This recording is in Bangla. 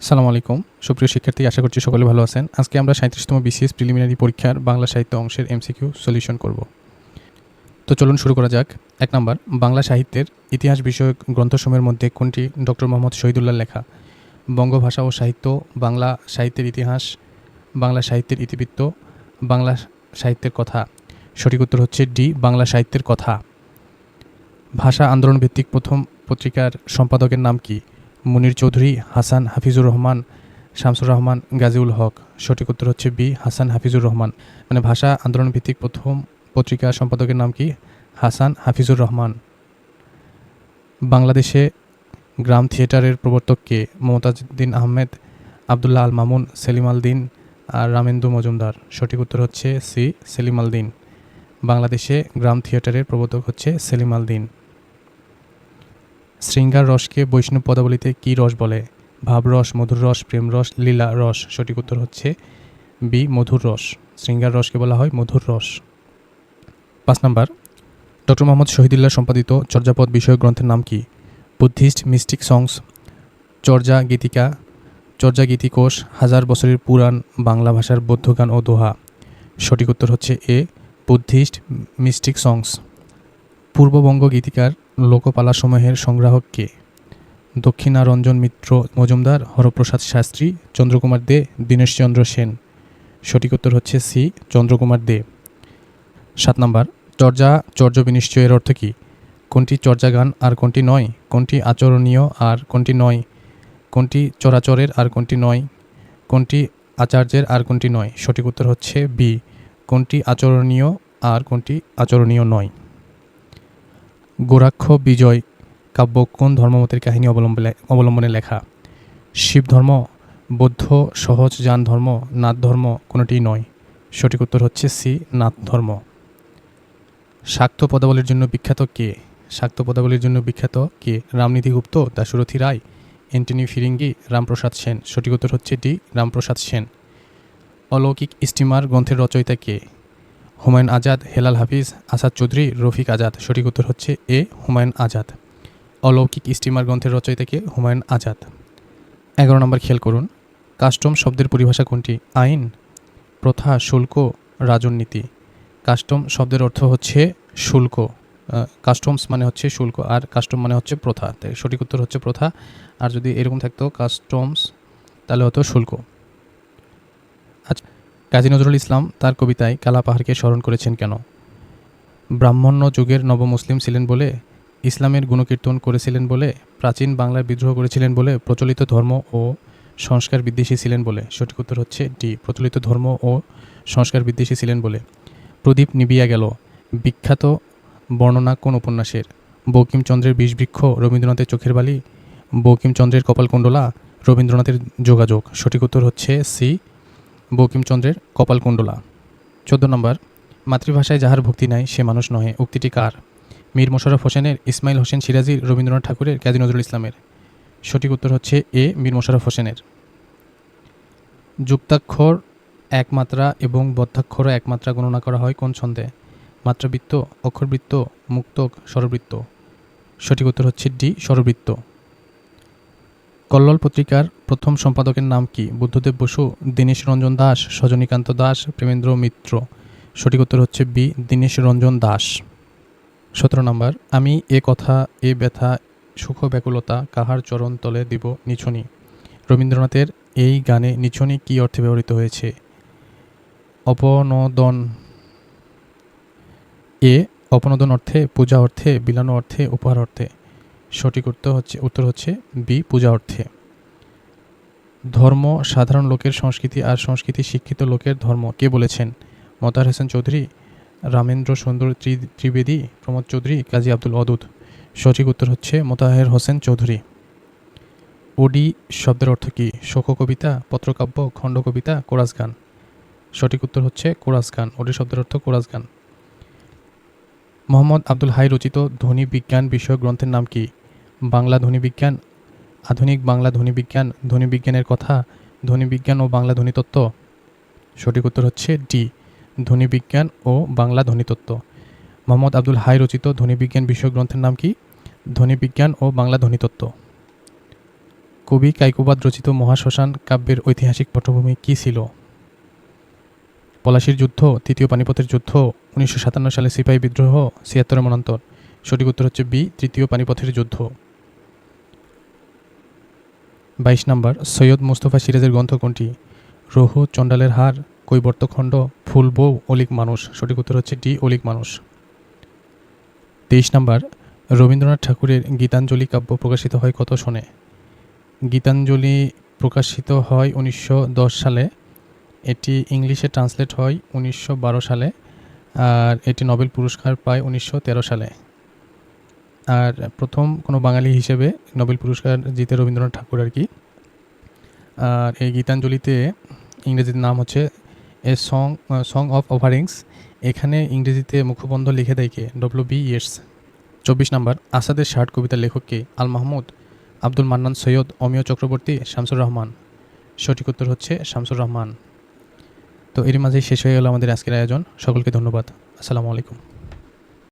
সালাম আলাইকুম। সুপ্রিয় শিক্ষার্থী, আশা করছি সকলে ভালো আছেন। আজকে আমরা সাঁত্রিশতম বিসিএস প্রিলিমিনারি পরীক্ষার বাংলা সাহিত্য অংশের এমসিকিউ সলিউশন করব। তো চলুন শুরু করা যাক। এক নম্বর, বাংলা সাহিত্যের ইতিহাস বিষয়ক গ্রন্থসমূহের মধ্যে কোনটি? ডক্টর মোহাম্মদ শহীদুল্লাহ লেখা। বঙ্গভাষা ও সাহিত্য, বাংলা সাহিত্যের ইতিহাস, বাংলা সাহিত্যের ইতিবৃত্ত, বাংলা সাহিত্যের কথা। সঠিক উত্তর হচ্ছে ডি, বাংলা সাহিত্যের কথা। ভাষা আন্দোলন ভিত্তিক প্রথম পত্রিকার সম্পাদকের নাম কি? মুনির চৌধুরী, হাসান হাফিজুর রহমান, শামসুর রহমান, গাজীউল হক। সঠিক উত্তর হচ্ছে বি, হাসান হাফিজুর রহমান। মানে ভাষা আন্দোলন ভিত্তিক প্রথম পত্রিকা সম্পাদকের নাম কি? হাসান হাফিজুর রহমান। বাংলাদেশে গ্রাম থিয়েটারের প্রবর্তককে মমতাজউদ্দিন আহমেদ, আবদুল্লাহ আল মামুন, সেলিম আল দিন আর রামেন্দু মজুমদার। সঠিক উত্তর হচ্ছে সি, সেলিম আল দিন। বাংলাদেশে গ্রাম থিয়েটারের প্রবর্তক হচ্ছে সেলিম আল দিন। শৃঙ্গার রসকে বৈষ্ণব পদাবলিতে কী রস বলে? ভাবরস মধুর রস, প্রেম রস, লীলা রস। সঠিক উত্তর হচ্ছে বি, মধুর রস। শৃঙ্গার রসকে বলা হয় মধুর রস। পাঁচ নাম্বার। ডক্টর মোহাম্মদ শহীদুল্লাহ সম্পাদিত চর্যাপদ বিষয়ক গ্রন্থের নাম কি? বুদ্ধিস্ট মিস্টিক সংস, চর্যা গীতিকা, চর্যা গীতিকোষ, হাজার বছরের পুরাণ, বাংলা ভাষার বৌদ্ধগান ও দোহা। সঠিক উত্তর হচ্ছে এ, বুদ্ধিস্ট মিস্টিক সংস। পূর্ববঙ্গ গীতিকার লোকপালাসমূহের সংগ্রাহক কে? দক্ষিণারঞ্জন মিত্র মজুমদার, হরপ্রসাদ শাস্ত্রী, চন্দ্রকুমার দে, দীনেশচন্দ্র সেন। সঠিক উত্তর হচ্ছে সি, চন্দ্রকুমার দে। সাত নম্বর, চর্যা, চর্য বিনিশ্চয়ের অর্থ কী? কোনটি চর্যা গান আর কোনটি নয়? কোনটি আচরণীয় আর কোনটি নয়? কোনটি চরাচরের আর কোনটি নয়? কোনটি আচার্যের আর কোনটি নয়? সঠিক উত্তর হচ্ছে বি, কোনটি আচরণীয় আর কোনটি আচরণীয় নয়। গোরাক্ষ বিজয় কাব্য কোন ধর্মমতের কাহিনী অবলম্বনে অবলম্বনে লেখা? শিব ধর্ম, বৌদ্ধ, সহজ যান ধর্ম, নাথ ধর্ম কোনোটিই নয়। সঠিক উত্তর হচ্ছে সি, নাথ ধর্ম। শাক্ত পদাবলীর জন্য বিখ্যাত কে? শাক্ত পদাবলীর জন্য বিখ্যাত কে? রামনীতি গুপ্ত, দাশুরথী রায় অ্যান্টনি ফিরিঙ্গি, রামপ্রসাদ সেন। সঠিক উত্তর হচ্ছে ডি, রামপ্রসাদ সেন। অলৌকিক স্টিমার গ্রন্থের রচয়িতা কে? হুমায়ুন আজাদ, হেলাল হাফিজ, আসাদ চৌধুরী, রফিক আজাদ। সঠিক উত্তর হচ্ছে এ, হুমায়ুন আজাদ। অলৌকিক স্টিমার গ্রন্থের রচয়িতাকে হুমায়ুন আজাদ। এগারো নম্বর খেয়াল করুন। কাস্টম শব্দের পরিভাষা কোনটি? আইন, প্রথা, শুল্ক, রাজনীতি। কাস্টম শব্দের অর্থ হচ্ছে শুল্ক। কাস্টমস মানে হচ্ছে শুল্ক আর কাস্টম মানে হচ্ছে প্রথা। তাই সঠিক উত্তর হচ্ছে প্রথা। আর যদি এরকম থাকতো কাস্টমস তাহলে হতো শুল্ক। আচ্ছা কাজী নজরুল ইসলাম তার কবিতায় কালা পাহাড়কে স্মরণ করেছেন কেন? ব্রাহ্মণ্য যুগের নবমুসলিম ছিলেন বলে, ইসলামের গুণকীর্তন করেছিলেন বলে, প্রাচীন বাংলায় বিদ্রোহ করেছিলেন বলে প্রচলিত ধর্ম ও সংস্কার বিদ্বেষী ছিলেন বলে। সঠিক উত্তর হচ্ছে ডি, প্রচলিত ধর্ম ও সংস্কার বিদ্বেষী ছিলেন বলে। প্রদীপ নিবিয়া গেল, বিখ্যাত বর্ণনা কোন উপন্যাসের? বঙ্কিমচন্দ্রের বিষবৃক্ষ, রবীন্দ্রনাথের চোখের বালি, বঙ্কিমচন্দ্রের কপালকুণ্ডলা, রবীন্দ্রনাথের যোগাযোগ। সঠিক উত্তর হচ্ছে সি বঙ্কিমচন্দ্রের কপালকুণ্ডলা। চোদ্দ নম্বর, মাতৃভাষায় যাহার ভক্তি নাই, সে মানুষ নহে, উক্তিটি কার? মীর মোশাররফ হোসেনের, ইসমাইল হোসেন সিরাজির রবীন্দ্রনাথ ঠাকুরের কাজী নজরুল ইসলামের। সঠিক উত্তর হচ্ছে এ, মীর মোশাররফ হোসেনের। যুক্তাক্ষর একমাত্রা এবং বদ্ধাক্ষরও একমাত্রা গণনা করা হয় কোন ছন্দে? মাত্রাবৃত্ত, অক্ষরবৃত্ত, মুক্তক, স্বরবৃত্ত। সঠিক উত্তর হচ্ছে ডি, স্বরবৃত্ত। কল্লোল পত্রিকার প্রথম সম্পাদকের নাম কি? বুদ্ধদেব বসু, দীনেশ রঞ্জন দাস, সজনীকান্ত দাস, প্রেমেন্দ্র মিত্র। সঠিক উত্তর হচ্ছে বি, দীনেশ রঞ্জন দাস। সতেরো নম্বর, আমি এ কথা, এ ব্যথা, সুখ ব্যাকুলতা কাহার চরণ তলে দিব নিছনি? রবীন্দ্রনাথের এই গানে নিছনি কী অর্থে ব্যবহৃত হয়েছে? অপনোদন। এ, অপনোদন অর্থে, পূজা অর্থে, বিলানো অর্থে, উপহার অর্থে। সঠিক উত্তর হচ্ছে উত্তর হচ্ছে বি পূজা অর্থে। ধর্ম, সাধারণ লোকের সংস্কৃতি আর সংস্কৃতি শিক্ষিত লোকের ধর্ম। কে বলেছেন? মতার হোসেন চৌধুরী, রামেন্দ্র সুন্দর ত্রিবেদী, প্রমোদ চৌধুরী, কাজী আব্দুল অদুদ সঠিক উত্তর হচ্ছে মোতাহের হোসেন চৌধুরী। ওডি শব্দের অর্থ কী? শোক কবিতা পত্রকাব্য খণ্ড কবিতা কোরাস গান। সঠিক উত্তর হচ্ছে কোরাস গান। ওডি শব্দের অর্থ কোরাস গান। মোহাম্মদ আব্দুল হাই রচিত ধ্বনি বিজ্ঞান বিষয়ক গ্রন্থের নাম কি? বাংলা ধ্বনি বিজ্ঞান, আধুনিক বাংলা ধ্বনি বিজ্ঞান, ধ্বনি বিজ্ঞানের কথা, ধ্বনি বিজ্ঞান ও বাংলা ধ্বনিতত্ত্ব সঠিক উত্তর হচ্ছে ডি, ধ্বনি বিজ্ঞান ও বাংলা ধ্বনিতত্ত্ব মোহাম্মদ আব্দুল হাই রচিত ধ্বনি বিজ্ঞান বিষয়ক গ্রন্থের নাম কি? ধ্বনি বিজ্ঞান ও বাংলা ধ্বনিতত্ত্ব কবি কাইকোবাদ রচিত মহাশ্মশান কাব্যের ঐতিহাসিক পটভূমি কী ছিল? পলাশির যুদ্ধ, তৃতীয় পানিপথের যুদ্ধ, উনিশশো সাতান্ন সালে সিপাহী বিদ্রোহ, ছিয়াত্তরের মনান্তর। সঠিক উত্তর হচ্ছে বি, তৃতীয় পানিপথের যুদ্ধ। বাইশ নম্বর, সৈয়দ মুস্তফা সিরাজের গ্রন্থ কোনটি? রহু, চণ্ডালের হার কৈবর্তখণ্ড ফুল বউ, অলিক মানুষ। সঠিক উত্তর হচ্ছে ডি, অলিক মানুষ। তেইশ নম্বর, রবীন্দ্রনাথ ঠাকুরের গীতাঞ্জলি কাব্য প্রকাশিত হয় কত সনে? গীতাঞ্জলি প্রকাশিত হয় উনিশশো দশ সালে। এটি ইংলিশে ট্রান্সলেট হয় উনিশশো বারো সালে। আর এটি নোবেল পুরস্কার পায় উনিশশো তেরো সালে। আর প্রথম কোনো বাঙালি হিসেবে নোবেল পুরস্কার জিতে রবীন্দ্রনাথ ঠাকুর আর কি। আর এই গীতাঞ্জলিতে ইংরেজির নাম হচ্ছে a song song of offerings এখানে ইংরেজিতে মুখবন্ধ লিখে দেয় কে? ডব্লিউ বি ইয়েটস চব্বিশ নম্বর, আসাদের ষাট কবিতার লেখক কে? আল মাহমুদ, আব্দুল মান্নান সৈয়দ, অমিয় চক্রবর্তী, শামসুর রহমান। সঠিক উত্তর হচ্ছে শামসুর রহমান। তো এর মাঝেই শেষ হয়ে গেল আমাদের আজকের আয়োজন। সকলকে ধন্যবাদ। আসসালামু আলাইকুম।